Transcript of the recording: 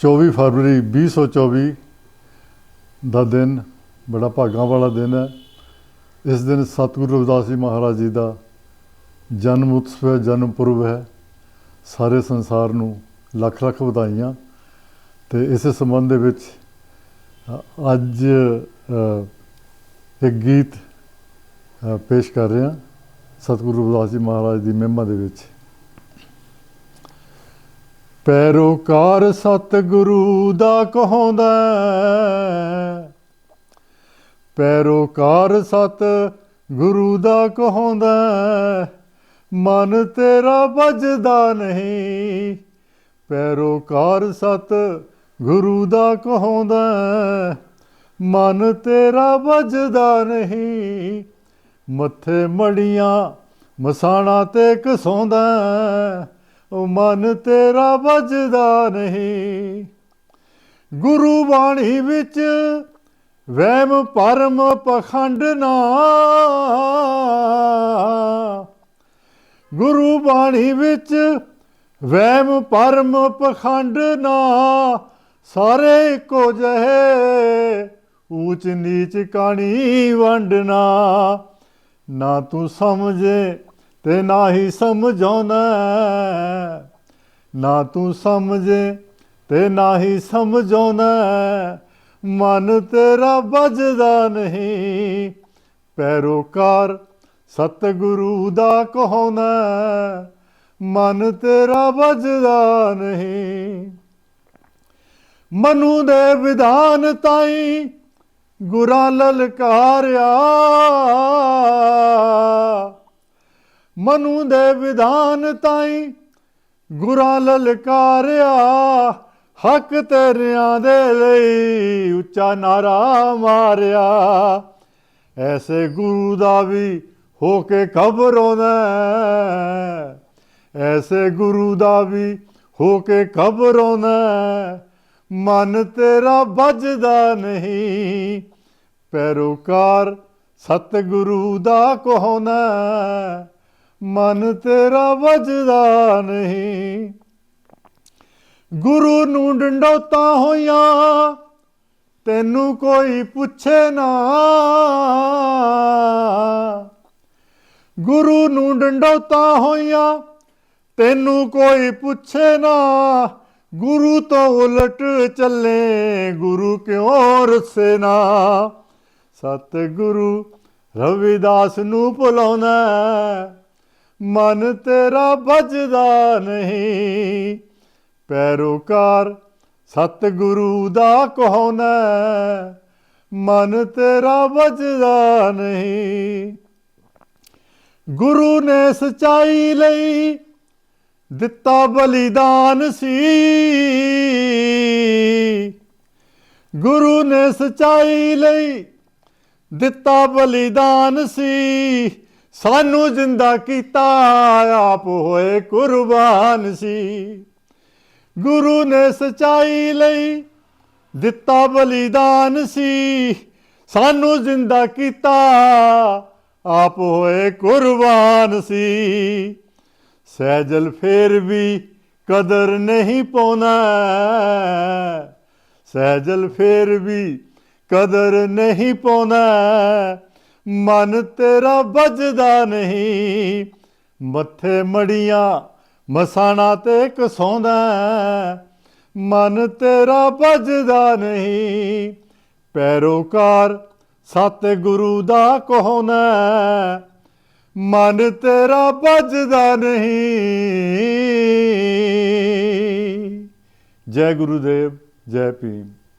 24 ਫਰਵਰੀ 2024 ਦਾ ਦਿਨ, ਬੜਾ ਭਾਗਾਂ ਵਾਲਾ ਦਿਨ ਹੈ। ਇਸ ਦਿਨ ਸਤਿਗੁਰੂ ਰਵਿਦਾਸ ਜੀ ਮਹਾਰਾਜ ਜੀ ਦਾ ਜਨਮ ਉਤਸਵ ਹੈ, ਜਨਮ ਪੁਰਬ ਹੈ। ਸਾਰੇ ਸੰਸਾਰ ਨੂੰ ਲੱਖ ਲੱਖ ਵਧਾਈਆਂ। ਤੇ ਇਸੇ ਸੰਬੰਧ ਦੇ ਵਿੱਚ ਅੱਜ ਇੱਕ ਗੀਤ ਪੇਸ਼ ਕਰ ਰਹੇ ਹਾਂ ਸਤਿਗੁਰੂ ਰਵਿਦਾਸ ਜੀ ਮਹਾਰਾਜ ਦੀ ਮਹਿਮਾ ਦੇ ਵਿੱਚ। ਪੈਰੋਕਾਰ ਸਤਿਗੁਰੂ ਦਾ ਕਹੋਂਦਾ ਪੈਰੋਕਾਰ ਸਤ ਗੁਰੂ ਦਾ ਕਹੋਂਦਾ ਮਨ ਤੇਰਾ ਵੱਜਦਾ ਨਹੀਂ। ਪੈਰੋਕਾਰ ਸਤ ਗੁਰੂ ਦਾ ਕਹੋਂਦਾ ਮਨ ਤੇਰਾ ਵੱਜਦਾ ਨਹੀਂ। ਮੱਥੇ ਮੜੀਆਂ ਮਸਾਣਾ ਤੇ ਕਸੌਂਦਾ ਉਹ ਮਨ ਤੇਰਾ ਵੱਜਦਾ ਨਹੀਂ। ਗੁਰੂ ਬਾਣੀ ਵਿੱਚ ਵਹਿਮ ਪਰਮ ਪਖੰਡ ਨਾ। ਗੁਰੂ ਬਾਣੀ ਵਿੱਚ ਵਹਿਮ ਪਰਮ ਪਖੰਡ ਨਾ। ਸਾਰੇ ਇੱਕੋ ਜਿਹੇ ਊਚ ਨੀਚ ਕਾਣੀ ਵੰਡਣਾ। ਨਾ ਤੂੰ ਸਮਝੇ ਤੇ ਨਾ ਹੀ ਸਮਝਾਉਣਾ ਨਾ ਤੂੰ ਸਮਝੇ ਤੇ ਨਾ ਹੀ ਸਮਝਾਉਣਾ ਮਨ ਤੇਰਾ ਵੱਜਦਾ ਨਹੀਂ। ਪੈਰੋਕਾਰ ਸਤਿਗੁਰੂ ਦਾ ਕਹੋਨਾ ਮਨ ਤੇਰਾ ਵੱਜਦਾ ਨਹੀਂ। ਮਨੂ ਦੇ ਵਿਧਾਨ ਤਾਈ ਗੁਰਾਂ ਲਲਕਾਰਿਆ ਮਨੂ ਦੇ ਵਿਧਾਨ ਤਾਈ ਗੁਰਾ ਲਲਕਾਰਿਆ, ਹੱਕ ਤੇਰਿਆਂ ਦੇ ਲਈ ਉੱਚਾ ਨਾਰਾ ਮਾਰਿਆ। ਐਸੇ ਗੁਰੂ ਦਾ ਵੀ ਹੋ ਕੇ ਖਬਰ ਆਉਂਦਾ ਐਸੇ ਗੁਰੂ ਦਾ ਵੀ ਹੋ ਕੇ ਖਬਰ ਆਉਂਦਾ ਮਨ ਤੇਰਾ ਵੱਜਦਾ ਨਹੀਂ, ਪੈਰੋਕਾਰ ਸਤਿਗੁਰੂ ਦਾ ਕਹੋਨਾ ਮਨ ਤੇਰਾ ਵੱਜਦਾ ਨਹੀਂ। ਗੁਰੂ ਨੂੰ ਡੰਡੋਤਾ ਹੋਈਆਂ, ਤੈਨੂੰ ਕੋਈ ਪੁੱਛੇ ਨਾ। ਗੁਰੂ ਨੂੰ ਡੰਡੋਤਾ ਹੋਈਆਂ, ਤੈਨੂੰ ਕੋਈ ਪੁੱਛੇ ਨਾ। ਗੁਰੂ ਤੋਂ ਉਲਟ ਚੱਲੇ, ਗੁਰੂ ਕਿਉਂ ਰੁੱਸੇ ਨਾ। ਸਤ ਗੁਰੂ ਰਵਿਦਾਸ ਨੂੰ ਭੁਲਾਉਣਾ ਮਨ ਤੇਰਾ ਵੱਜਦਾ ਨਹੀਂ। ਪੈਰੋਕਾਰ, ਸਤਿਗੁਰੂ ਦਾ ਕਹੋਨਾ ਮਨ ਤੇਰਾ ਵੱਜਦਾ ਨਹੀਂ। ਗੁਰੂ ਨੇ ਸਚਾਈ ਲਈ ਦਿੱਤਾ ਬਲੀਦਾਨ ਸੀ। ਗੁਰੂ ਨੇ ਸਚਾਈ ਲਈ ਦਿੱਤਾ ਬਲੀਦਾਨ ਸੀ। ਸਾਨੂੰ ਜਿੰਦਾ ਕੀਤਾ ਆਪ ਹੋਏ ਕੁਰਬਾਨ ਸੀ। ਗੁਰੂ ਨੇ ਸਚਾਈ ਲਈ ਦਿੱਤਾ ਬਲੀਦਾਨ ਸੀ। ਸਾਨੂੰ ਜਿੰਦਾ ਕੀਤਾ ਆਪ ਹੋਏ ਕੁਰਬਾਨ ਸੀ। ਸਹਿਜਲ ਫੇਰ ਵੀ ਕਦਰ ਨਹੀਂ ਪਾਉਣਾ। ਸਹਿਜਲ ਫੇਰ ਵੀ ਕਦਰ ਨਹੀਂ ਪਾਉਣਾ। ਮਨ ਤੇਰਾ ਵੱਜਦਾ ਨਹੀਂ। ਮੱਥੇ ਮੜੀਆਂ, ਮਸਾਣਾ ਤੇ ਕਸੌਂਦਾ ਮਨ ਤੇਰਾ ਵੱਜਦਾ ਨਹੀਂ। ਪੈਰੋਕਾਰ ਸਤਿਗੁਰੂ ਦਾ ਕਹੋਨਾ ਮਨ ਤੇਰਾ ਵੱਜਦਾ ਨਹੀਂ। ਜੈ ਗੁਰੂਦੇਵ, ਜੈ ਭੀਮ।